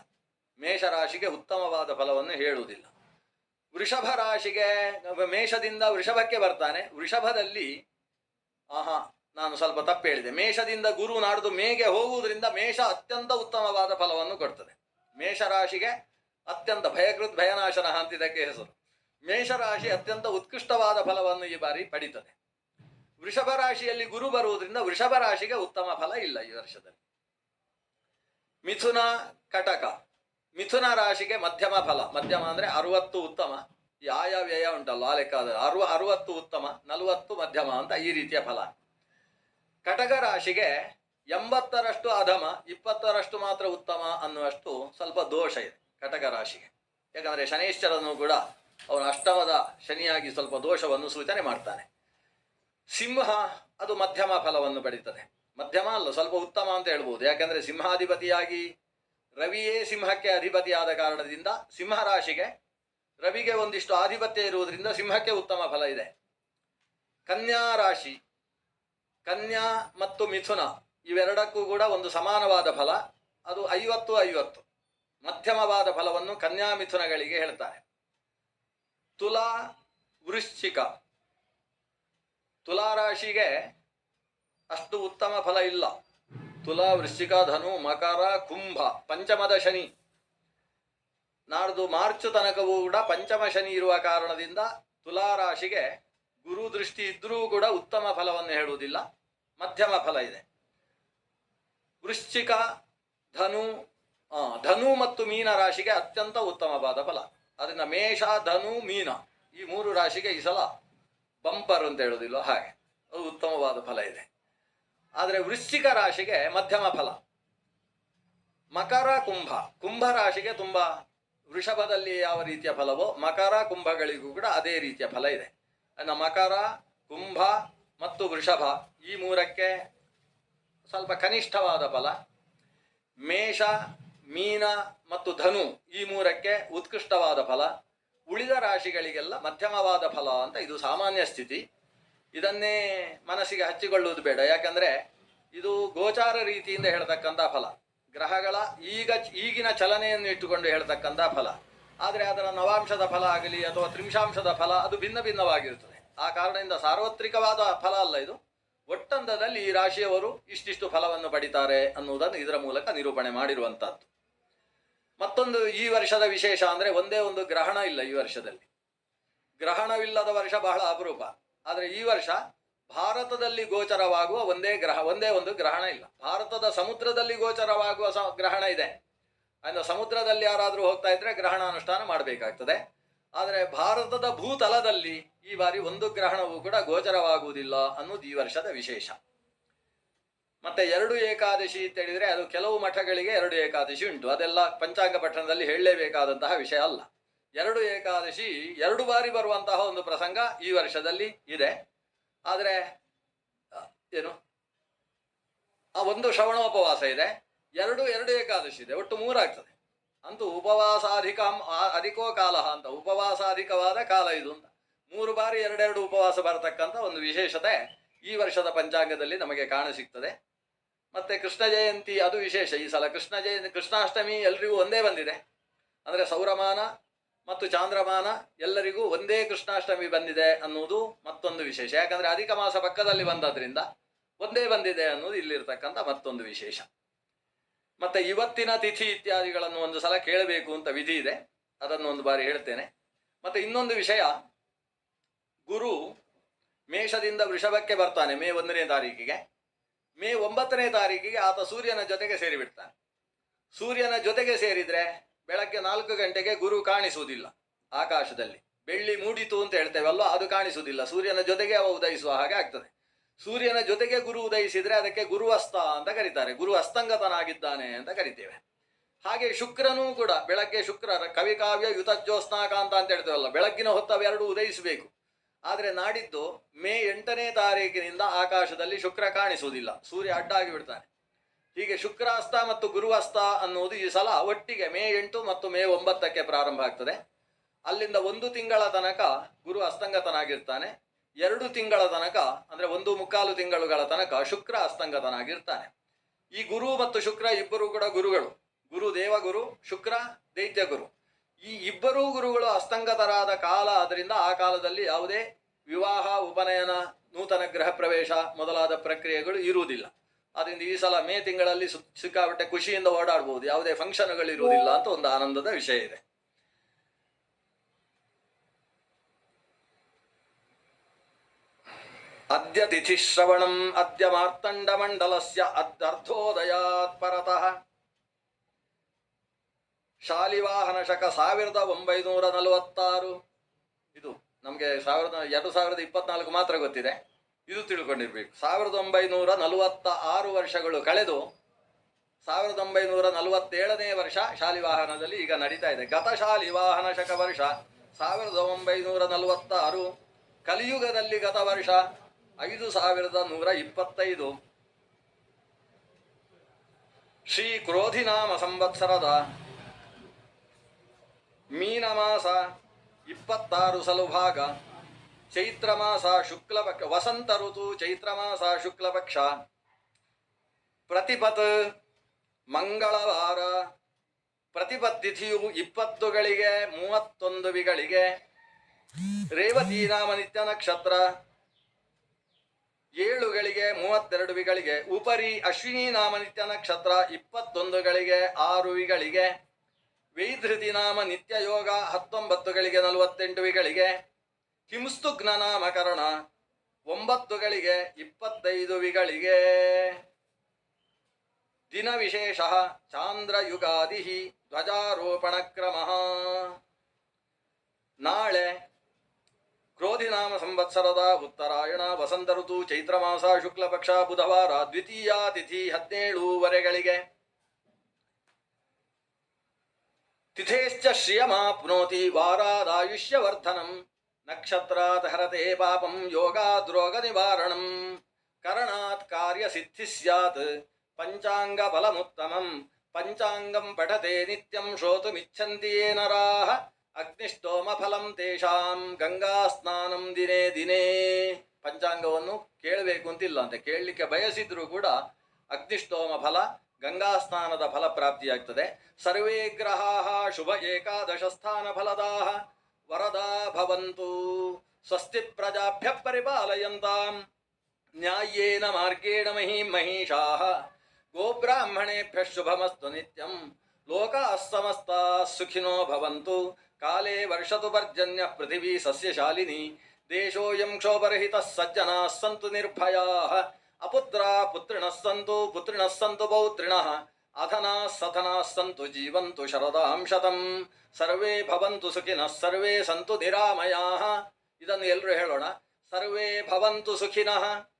ಮೇಷರಾಶಿಗೆ ಉತ್ತಮವಾದ ಫಲವನ್ನು ಹೇಳುವುದಿಲ್ಲ. ವೃಷಭ ರಾಶಿಗೆ, ಮೇಷದಿಂದ ವೃಷಭಕ್ಕೆ ಬರ್ತಾನೆ. ವೃಷಭದಲ್ಲಿ, ಆಹಾ, ನಾನು ಸ್ವಲ್ಪ ತಪ್ಪು ಹೇಳಿದೆ. ಮೇಷದಿಂದ ಗುರು ನಾಡ್ದು ಮೇಗೆ ಹೋಗುವುದರಿಂದ ಮೇಷ ಅತ್ಯಂತ ಉತ್ತಮವಾದ ಫಲವನ್ನು ಕೊಡ್ತದೆ. ಮೇಷರಾಶಿಗೆ ಅತ್ಯಂತ ಭಯಕೃತ್ ಭಯನಾಶನ ಅಂತ ಇದಕ್ಕೆ ಹೆಸರು. ಮೇಷರಾಶಿ ಅತ್ಯಂತ ಉತ್ಕೃಷ್ಟವಾದ ಫಲವನ್ನು ಈ ಬಾರಿ ಪಡೀತದೆ. ವೃಷಭ ರಾಶಿಯಲ್ಲಿ ಗುರು ಬರುವುದರಿಂದ ವೃಷಭ ರಾಶಿಗೆ ಉತ್ತಮ ಫಲ ಇಲ್ಲ ಈ ವರ್ಷದಲ್ಲಿ. ಮಿಥುನ ಕಟಕ. ಮಿಥುನ ರಾಶಿಗೆ ಮಧ್ಯಮ ಫಲ. ಮಧ್ಯಮ ಅಂದ್ರೆ ಅರವತ್ತು ಉತ್ತಮ. ಆಯ ವ್ಯಯ ಉಂಟಲ್ಲ, ಆ ಲೆಕ್ಕ ಅರುವ ಅರವತ್ತು ಉತ್ತಮ, ನಲವತ್ತು ಮಧ್ಯಮ ಅಂತ ಈ ರೀತಿಯ ಫಲ. ಕಟಕ ರಾಶಿಗೆ ಎಂಬತ್ತರಷ್ಟು ಅಧಮ, ಇಪ್ಪತ್ತರಷ್ಟು ಮಾತ್ರ ಉತ್ತಮ ಅನ್ನುವಷ್ಟು ಸ್ವಲ್ಪ ದೋಷ ಇದೆ ಕಟಕ ರಾಶಿಗೆ. ಯಾಕಂದ್ರೆ ಶನೇಶ್ವರನು ಕೂಡ ಅವನು ಅಷ್ಟಮದ ಶನಿಯಾಗಿ ಸ್ವಲ್ಪ ದೋಷವನ್ನು ಸೂಚನೆ ಮಾಡ್ತಾನೆ. ಸಿಂಹ ಅದು ಮಧ್ಯಮ ಫಲವನ್ನು ಪಡೀತದೆ. ಮಧ್ಯಮ ಅಲ್ಲ, ಸ್ವಲ್ಪ ಉತ್ತಮ ಅಂತ ಹೇಳ್ಬೋದು. ಯಾಕೆಂದರೆ ಸಿಂಹಾಧಿಪತಿಯಾಗಿ ರವಿಯೇ ಸಿಂಹಕ್ಕೆ ಅಧಿಪತಿಯಾದ ಕಾರಣದಿಂದ ಸಿಂಹ ರಾಶಿಗೆ ರವಿಗೆ ಒಂದಿಷ್ಟು ಆಧಿಪತ್ಯ ಇರುವುದರಿಂದ ಸಿಂಹಕ್ಕೆ ಉತ್ತಮ ಫಲ ಇದೆ. ಕನ್ಯಾ ರಾಶಿ, ಕನ್ಯಾ ಮತ್ತು ಮಿಥುನ ಇವೆರಡಕ್ಕೂ ಕೂಡ ಒಂದು ಸಮಾನವಾದ ಫಲ. ಅದು ಐವತ್ತು ಐವತ್ತು. ಮಧ್ಯಮವಾದ ಫಲವನ್ನು ಕನ್ಯಾ ಮಿಥುನಗಳಿಗೆ ಹೇಳ್ತಾರೆ. ತುಲಾ ವೃಶ್ಚಿಕ. ತುಲಾ ರಾಶಿಗೆ ಅಷ್ಟು ಉತ್ತಮ ಫಲ ಇಲ್ಲ. ತುಲಾ ವೃಶ್ಚಿಕ, ಧನು, ಮಕರ, ಕುಂಭ, ಪಂಚಮದ ಶನಿ. ನಾಡ್ದು ಮಾರ್ಚ್ ತನಕವೂ ಕೂಡ ಪಂಚಮ ಶನಿ ಇರುವ ಕಾರಣದಿಂದ ತುಲಾ ರಾಶಿಗೆ ಗುರು ದೃಷ್ಟಿ ಇದ್ದರೂ ಕೂಡ ಉತ್ತಮ ಫಲವನ್ನು ಹೇಳುವುದಿಲ್ಲ. ಮಧ್ಯಮ ಫಲ ಇದೆ. ವೃಶ್ಚಿಕ, ಧನು ಧನು ಮತ್ತು ಮೀನ ರಾಶಿಗೆ ಅತ್ಯಂತ ಉತ್ತಮವಾದ ಫಲ. ಅದರಿಂದ ಮೇಷ, ಧನು, ಮೀನ ಈ ಮೂರು ರಾಶಿಗೆ ಈ ಸಲ ಬಂಪರ್ ಅಂತ ಹೇಳುವುದಿಲ್ಲ ಹಾಗೆ. ಅದು ಉತ್ತಮವಾದ ಫಲ ಇದೆ. ಆದರೆ ವೃಶ್ಚಿಕ ರಾಶಿಗೆ ಮಧ್ಯಮ ಫಲ. ಮಕರ ಕುಂಭ. ಕುಂಭ ರಾಶಿಗೆ ತುಂಬ ವೃಷಭದಲ್ಲಿ ಯಾವ ರೀತಿಯ ಫಲವೋ ಮಕರ ಕುಂಭಗಳಿಗೂ ಕೂಡ ಅದೇ ರೀತಿಯ ಫಲ ಇದೆ. ಅಂದ ಮಕರ, ಕುಂಭ ಮತ್ತು ವೃಷಭ ಈ ಮೂರಕ್ಕೆ ಸ್ವಲ್ಪ ಕನಿಷ್ಠವಾದ ಫಲ. ಮೇಷ ಮೀನ ಮತ್ತು ಧನು ಈ ಮೂರಕ್ಕೆ ಉತ್ಕೃಷ್ಟವಾದ ಫಲ. ಉಳಿದ ರಾಶಿಗಳಿಗೆಲ್ಲ ಮಧ್ಯಮವಾದ ಫಲ ಅಂತ ಇದು ಸಾಮಾನ್ಯ ಸ್ಥಿತಿ. ಇದನ್ನೇ ಮನಸ್ಸಿಗೆ ಹಚ್ಚಿಕೊಳ್ಳುವುದು ಬೇಡ. ಯಾಕಂದ್ರೆ ಇದು ಗೋಚಾರ ರೀತಿಯಿಂದ ಹೇಳ್ತಕ್ಕಂಥ ಫಲ. ಗ್ರಹಗಳ ಈಗ ಈಗಿನ ಚಲನೆಯನ್ನು ಇಟ್ಟುಕೊಂಡು ಹೇಳ್ತಕ್ಕಂಥ ಫಲ. ಆದರೆ ಅದರ ನವಾಂಶದ ಫಲ ಆಗಲಿ ಅಥವಾ ತ್ರಿಂಶಾಂಶದ ಫಲ ಅದು ಭಿನ್ನ ಭಿನ್ನವಾಗಿರುತ್ತದೆ. ಆ ಕಾರಣದಿಂದ ಸಾರ್ವತ್ರಿಕವಾದ ಫಲ ಅಲ್ಲ ಇದು. ಒಟ್ಟಂದದಲ್ಲಿ ಈ ರಾಶಿಯವರು ಇಷ್ಟಿಷ್ಟು ಫಲವನ್ನು ಪಡಿತಾರೆ ಅನ್ನುವುದನ್ನು ಇದರ ಮೂಲಕ ನಿರೂಪಣೆ ಮಾಡಿರುವಂತಹದ್ದು. ಮತ್ತೊಂದು ಈ ವರ್ಷದ ವಿಶೇಷ ಅಂದ್ರೆ ಒಂದೇ ಒಂದು ಗ್ರಹಣ ಇಲ್ಲ ಈ ವರ್ಷದಲ್ಲಿ. ಗ್ರಹಣವಿಲ್ಲದ ವರ್ಷ ಬಹಳ ಅಪರೂಪ. ಆದರೆ ಈ ವರ್ಷ ಭಾರತದಲ್ಲಿ ಗೋಚರವಾಗುವ ಒಂದೇ ಗ್ರಹ, ಒಂದೇ ಒಂದು ಗ್ರಹಣ ಇಲ್ಲ. ಭಾರತದ ಸಮುದ್ರದಲ್ಲಿ ಗೋಚರವಾಗುವ ಗ್ರಹಣ ಇದೆ. ಅಂದ್ರೆ ಸಮುದ್ರದಲ್ಲಿ ಯಾರಾದರೂ ಹೋಗ್ತಾ ಇದ್ರೆ ಗ್ರಹಣ ಅನುಷ್ಠಾನ ಮಾಡಬೇಕಾಗ್ತದೆ. ಆದರೆ ಭಾರತದ ಭೂತಲದಲ್ಲಿ ಈ ಬಾರಿ ಒಂದು ಗ್ರಹಣವೂ ಕೂಡ ಗೋಚರವಾಗುವುದಿಲ್ಲ ಅನ್ನೋದು ಈ ವರ್ಷದ ವಿಶೇಷ. ಮತ್ತೆ ಎರಡು ಏಕಾದಶಿ ಅಂತ ಹೇಳಿದ್ರೆ ಅದು ಕೆಲವು ಮಠಗಳಿಗೆ ಎರಡು ಏಕಾದಶಿ ಉಂಟು. ಅದೆಲ್ಲ ಪಂಚಾಂಗ ಪಠಣದಲ್ಲಿ ಹೇಳಲೇಬೇಕಾದಂತಹ ವಿಷಯ ಅಲ್ಲ. ಎರಡು ಏಕಾದಶಿ ಎರಡು ಬಾರಿ ಬರುವಂತಹ ಒಂದು ಪ್ರಸಂಗ ಈ ವರ್ಷದಲ್ಲಿ ಇದೆ. ಆದರೆ ಏನು? ಆ ಒಂದು ಶ್ರವಣೋಪವಾಸ ಇದೆ. ಎರಡು ಎರಡು ಏಕಾದಶಿ ಇದೆ. ಒಟ್ಟು ಮೂರಾಗ್ತದೆ. ಅಂತೂ ಉಪವಾಸಾಧಿಕ ಅಧಿಕೋ ಕಾಲ ಅಂತ. ಉಪವಾಸಾಧಿಕವಾದ ಕಾಲ ಇದು ಅಂತ. ಮೂರು ಬಾರಿ ಎರಡೆರಡು ಉಪವಾಸ ಬರತಕ್ಕಂಥ ಒಂದು ವಿಶೇಷತೆ ಈ ವರ್ಷದ ಪಂಚಾಂಗದಲ್ಲಿ ನಮಗೆ ಕಾಣಸಿಗ್ತದೆ ಮತ್ತೆ ಕೃಷ್ಣ ಜಯಂತಿ, ಅದು ವಿಶೇಷ. ಈ ಸಲ ಕೃಷ್ಣ ಜಯಂತಿ, ಕೃಷ್ಣಾಷ್ಟಮಿ ಎಲ್ರಿಗೂ ಒಂದೇ ಬಂದಿದೆ. ಅಂದ್ರೆ ಸೌರಮಾನ ಮತ್ತು ಚಾಂದ್ರಮಾನ ಎಲ್ಲರಿಗೂ ಒಂದೇ ಕೃಷ್ಣಾಷ್ಟಮಿ ಬಂದಿದೆ ಅನ್ನೋದು ಮತ್ತೊಂದು ವಿಶೇಷ. ಯಾಕಂದ್ರೆ ಅಧಿಕ ಮಾಸ ಪಕ್ಕದಲ್ಲಿ ಬಂದದ್ರಿಂದ ಒಂದೇ ಬಂದಿದೆ ಅನ್ನೋದು ಇಲ್ಲಿರ್ತಕ್ಕಂಥ ಮತ್ತೊಂದು ವಿಶೇಷ. ಮತ್ತೆ ಇವತ್ತಿನ ತಿಥಿ ಇತ್ಯಾದಿಗಳನ್ನು ಒಂದು ಸಲ ಕೇಳಬೇಕು ಅಂತ ವಿಧಿ ಇದೆ. ಅದನ್ನು ಒಂದು ಬಾರಿ ಹೇಳ್ತೇನೆ. ಮತ್ತೆ ಇನ್ನೊಂದು ವಿಷಯ, ಗುರು ಮೇಷದಿಂದ ವೃಷಭಕ್ಕೆ ಬರ್ತಾನೆ ಮೇ ಒಂದನೇ ತಾರೀಕಿಗೆ. ಮೇ ಒಂಬತ್ತನೇ ತಾರೀಕಿಗೆ ಆತ ಸೂರ್ಯನ ಜೊತೆಗೆ ಸೇರಿಬಿಡ್ತಾನೆ. ಸೂರ್ಯನ ಜೊತೆಗೆ ಸೇರಿದ್ರೆ ಬೆಳಗ್ಗೆ ನಾಲ್ಕು ಗಂಟೆಗೆ ಗುರು ಕಾಣಿಸುವುದಿಲ್ಲ ಆಕಾಶದಲ್ಲಿ. ಬೆಳ್ಳಿ ಮೂಡಿತು ಅಂತ ಹೇಳ್ತೇವಲ್ವ ಅದು ಕಾಣಿಸುವುದಿಲ್ಲ. ಸೂರ್ಯನ ಜೊತೆಗೆ ಅವ ಉದಯಿಸುವ ಹಾಗೆ ಆಗ್ತದೆ. ಸೂರ್ಯನ ಜೊತೆಗೆ ಗುರು ಉದಯಿಸಿದ್ರೆ ಅದಕ್ಕೆ ಗುರು ಅಸ್ತ ಅಂತ ಕರೀತಾರೆ. ಗುರು ಅಸ್ತಂಗತನಾಗಿದ್ದಾನೆ ಅಂತ ಕರಿತೇವೆ. ಹಾಗೆ ಶುಕ್ರನೂ ಕೂಡ ಬೆಳಗ್ಗೆ ಶುಕ್ರ ಕವಿಕಾವ್ಯ ಯುತಜ್ಯೋತ್ಸ್ನಾಕಾಂತ ಅಂತ ಹೇಳ್ತೇವಲ್ಲ, ಬೆಳಗ್ಗಿನ ಹೊತ್ತು ಅವೆರಡು ಉದಯಿಸಬೇಕು. ಆದರೆ ನಾಡಿದ್ದು ಮೇ ಎಂಟನೇ ತಾರೀಕಿನಿಂದ ಆಕಾಶದಲ್ಲಿ ಶುಕ್ರ ಕಾಣಿಸುವುದಿಲ್ಲ. ಸೂರ್ಯ ಅಡ್ಡಾಗಿ ಬಿಡ್ತಾನೆ. ಹೀಗೆ ಶುಕ್ರಾಸ್ತ ಮತ್ತು ಗುರುವಸ್ತ ಅನ್ನುವುದು ಈ ಸಲ ಒಟ್ಟಿಗೆ ಮೇ ಎಂಟು ಮತ್ತು ಮೇ ಒಂಬತ್ತಕ್ಕೆ ಪ್ರಾರಂಭ ಆಗ್ತದೆ. ಅಲ್ಲಿಂದ ಒಂದು ತಿಂಗಳ ತನಕ ಗುರು ಅಸ್ತಂಗತನಾಗಿರ್ತಾನೆ. ಎರಡು ತಿಂಗಳ ತನಕ, ಅಂದ್ರೆ ಒಂದು ಮುಕ್ಕಾಲು ತಿಂಗಳುಗಳ ತನಕ ಶುಕ್ರ ಅಸ್ತಂಗತನಾಗಿರ್ತಾನೆ. ಈ ಗುರು ಮತ್ತು ಶುಕ್ರ ಇಬ್ಬರು ಕೂಡ ಗುರುಗಳು. ಗುರು ದೇವಗುರು, ಶುಕ್ರ ದೈತ್ಯ ಗುರು ಈ ಇಬ್ಬರೂ ಗುರುಗಳು ಅಸ್ತಂಗತರಾದ ಕಾಲ ಆದ್ದರಿಂದ ಆ ಕಾಲದಲ್ಲಿ ಯಾವುದೇ ವಿವಾಹ, ಉಪನಯನ, ನೂತನ ಗೃಹ ಪ್ರವೇಶ ಮೊದಲಾದ ಪ್ರಕ್ರಿಯೆಗಳು ಇರುವುದಿಲ್ಲ. ಅದರಿಂದ ಈ ಸಲ ಮೇ ತಿಂಗಳಲ್ಲಿ ಸಿಕ್ಕಾಬಿಟ್ಟೆ ಖುಷಿಯಿಂದ ಓಡಾಡಬಹುದು ಯಾವುದೇ ಫಂಕ್ಷನ್ಗಳು ಇರುವುದಿಲ್ಲ ಅಂತ ಒಂದು ಆನಂದದ ವಿಷಯ ಇದೆ. ಅದ್ಯ ತಿಥಿಶ್ರವಣಂ ಅದ್ಯ ಮಾರ್ತಂಡ ಮಂಡಲಸ್ಯ ಅರ್ಧೋದಯಾತ್ ಪರತಃ. ಶಾಲಿವಾಹನ ಶಕ ಸಾವಿರದ ಒಂಬೈನೂರ ನಲವತ್ತಾರು. ಇದು ನಮಗೆ ಸಾವಿರದ, ಎರಡು ಸಾವಿರದ ಇಪ್ಪತ್ನಾಲ್ಕು ಮಾತ್ರ ಗೊತ್ತಿದೆ. ಇದು ತಿಳ್ಕೊಂಡಿರ್ಬೇಕು. ಸಾವಿರದ ಒಂಬೈನೂರ ನಲವತ್ತ ಆರು ವರ್ಷಗಳು ಕಳೆದು ಸಾವಿರದ ಒಂಬೈನೂರ ನಲವತ್ತೇಳನೇ ವರ್ಷ ಶಾಲಿವಾಹನದಲ್ಲಿ ಈಗ ನಡೀತಾ ಇದೆ. ಗತ ಶಾಲಿವಾಹನ ಶಕ ವರ್ಷ ಸಾವಿರದ ಒಂಬೈನೂರ ನಲವತ್ತಾರು. ಕಲಿಯುಗದಲ್ಲಿ ಗತ ವರ್ಷ ಐದು ಸಾವಿರದ ನೂರ ಇಪ್ಪತ್ತೈದು. ಶ್ರೀ ಕ್ರೋಧಿನಾಮ ಸಂವತ್ಸರದ ಮೀನಮಾಸ ಇಪ್ಪತ್ತಾರು ಸಲುಭಾಗ ಚೈತ್ರ ಮಾಸ ಶುಕ್ಲ ಪಕ್ಷ ವಸಂತ ಋತು ಚೈತ್ರ ಮಾಸ ಶುಕ್ಲ ಪಕ್ಷ ಪ್ರತಿಪತ್ ಮಂಗಳವಾರ, ಪ್ರತಿಪತ್ ತಿಥಿಯು ಇಪ್ಪತ್ತುಗಳಿಗೆ ಮೂವತ್ತೊಂದುವಿಗಳಿಗೆ ರೇವತಿ ನಾಮ ನಿತ್ಯ ನಕ್ಷತ್ರ ಏಳುಗಳಿಗೆ ಮೂವತ್ತೆರಡುವಿಗಳಿಗೆ ಉಪರಿ ಅಶ್ವಿನಿ ನಾಮ ನಿತ್ಯ ನಕ್ಷತ್ರ ಇಪ್ಪತ್ತೊಂದುಗಳಿಗೆ ಆರುವಿಗಳಿಗೆ ವೈಧೃತಿ ನಾಮ ನಿತ್ಯ ಯೋಗ ಹತ್ತೊಂಬತ್ತುಗಳಿಗೆ ನಲವತ್ತೆಂಟುವಿಗಳಿಗೆ ಹಿಂಸ್ತುಗ್ನ ನಾಮಕರಣ ಒಂಬತ್ತುಗಳಿಗೆ ಇಪ್ಪತ್ತೈದುವಿಗಳಿಗೆ ದಿನ ವಿಶೇಷ ಚಾಂದ್ರಯುಗಾದಿ ಧ್ವಜಾರೋಪಣ ಕ್ರಮ. ನಾಳೆ ಕ್ರೋಧಿನಾಮ ಸಂವತ್ಸರದ ಉತ್ತರಾಯಣ, ವಸಂತ ಋತು, ಚೈತ್ರ ಮಾಸ, ಶುಕ್ಲಪಕ್ಷ, ಬುಧವಾರ, ದ್ವಿತೀಯ ತಿಥಿ ಹದಿನೇಳುವರೆಗಳಿಗೆ ತಿಥೇಶ್ಚ ಶ್ರಿಯಮಾಪ್ನೋತಿ ವಾರಾದಾಯುಷ್ಯವರ್ಧನಂ ನಕ್ಷತ್ರಾತ್ ಹರತೆ ಪಾಪಂ ಯೋಗಾದ್ರೋಗ ನಿವಾರಣಂ ಕರಣಾತ್ ಕಾರ್ಯ ಸಿದ್ಧಿ ಸ್ಯಾತ್ ಪಂಚಾಂಗ ಫಲಮುತ್ತಮಂ ಪಂಚಾಂಗಂ ಪಠತೆ ನಿತ್ಯಂ ಶ್ರೋತುಮಿಚ್ಛಂತಿ ನರಾಹ ಅಗ್ನಿಷ್ಟೋಮ ಫಲಂ ತೇಷಾಂ ಗಂಗಾ ಸ್ನಾನಂ ದಿನೇ ದಿನೇ ಪಂಚಾಂಗವನ್ನು ಕೇಳಬೇಕು ಅಂತಿಲ್ಲ ಅಂತೆ. ಕೇಳಲಿಕ್ಕೆ ಬಯಸಿದ್ರು ಕೂಡ ಅಗ್ನಿಷ್ಟೋಮ ಫಲ ಗಂಗಾ ಸ್ನಾನದ ಫಲ ಪ್ರಾಪ್ತಿಯಾಗ್ತದೆ ಸರ್ವೇ ಗ್ರಹಾಃ ಶುಭ ಏಕಾದಶ ಸ್ಥಾನ ಫಲದಾಹ ವರದಾ ಭವಂತು ಸ್ವಸ್ತಿ ಪ್ರಜಾಭ್ಯ ಪರಿಪಾಲಯಂತಾಂ ನ್ಯಾಯೇನ ಮಾರ್ಗೇಣ ಮಹೀಂ ಮಹಿಷಾಃ ಗೋಬ್ರಾಹ್ಮಣೇಭ್ಯಃ ಶುಭಮಸ್ತು ನಿತ್ಯಂ ಲೋಕಾಃ ಸಮಸ್ತಾಃ ಸುಖಿನೋ ಭವಂತು ಕಾಲೇ ವರ್ಷತು ಪರ್ಜನ್ಯ ಪೃಥಿವೀ ಸಸ್ಯಶಾಲಿನಿ ದೇಶೋಯಂ ಕ್ಷೋಭರಹಿತಃ ಸಜ್ಜನಾಃ ಸಂತು ನಿರ್ಭಯಾಃ ಅಪುತ್ರಾ ಪುತ್ರಿಣ ಸಂತು ಪುತ್ರಿಣ ಸಂತು ಪೌತ್ರಿಣ. ಅಧನಾಃ ಸಧನಾಃ ಸಂತು ಜೀವಂತು ಶರದಾಂ ಶತಂ. ಸರ್ವೇ ಭವಂತು ಸುಖಿನಃ, ಸರ್ವೇ ಸಂತು ನಿರಾಮಯಾಃ. ಇದನ್ನು ಎಲ್ಲರೂ ಹೇಳೋಣ. ಸರ್ವೇ ಭವಂತು ಸುಖಿನಃ,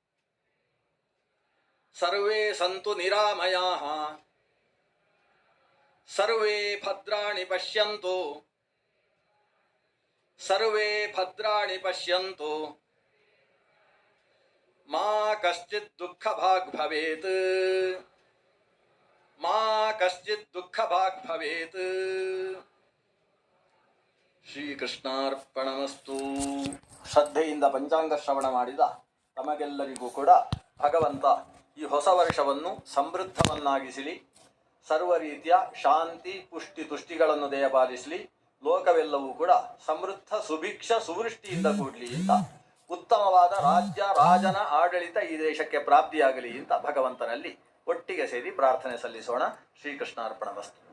ಸರ್ವೇ ಸಂತು ನಿರಾಮಯಾಃ. ಸರ್ವೇ ಭದ್ರಾಣಿ ಪಶ್ಯಂತು, ಸರ್ವೇ ಭದ್ರಾಣಿ ಪಶ್ಯಂತು. ಮಾ ಕಶ್ಚಿತ್ ದುಃಖ ಭಾಗ್ ಭವೇತ್ ಮಾ ಕಶ್ಚಿತ್ ದುಃಖ ಭಾಗ್ ಭವೇತ್ ಶ್ರೀಕೃಷ್ಣಾರ್ಪಣಮಸ್ತು ಶ್ರದ್ಧೆಯಿಂದ ಪಂಚಾಂಗ ಶ್ರವಣ ಮಾಡಿದ ತಮಗೆಲ್ಲರಿಗೂ ಕೂಡ ಭಗವಂತ ಈ ಹೊಸ ವರ್ಷವನ್ನು ಸಮೃದ್ಧವನ್ನಾಗಿಸಲಿ, ಸರ್ವ ರೀತಿಯ ಶಾಂತಿ, ಪುಷ್ಟಿ ತುಷ್ಟಿಗಳನ್ನು ದಯಪಾಲಿಸಲಿ, ಲೋಕವೆಲ್ಲವೂ ಕೂಡ ಸಮೃದ್ಧ ಸುಭಿಕ್ಷ ಸುವೃಷ್ಟಿಯಿಂದ ಕೂಡಲಿ ಅಂತ ಉತ್ತಮವಾದ ರಾಜ್ಯ, ರಾಜನ ಆಡಳಿತ ಈ ದೇಶಕ್ಕೆ ಪ್ರಾಪ್ತಿಯಾಗಲಿ ಅಂತ ಭಗವಂತನಲ್ಲಿ ಒಟ್ಟಿಗೆ ಸೇರಿ ಪ್ರಾರ್ಥನೆ ಸಲ್ಲಿಸೋಣ. ಶ್ರೀಕೃಷ್ಣಾರ್ಪಣ ವಸ್ತು.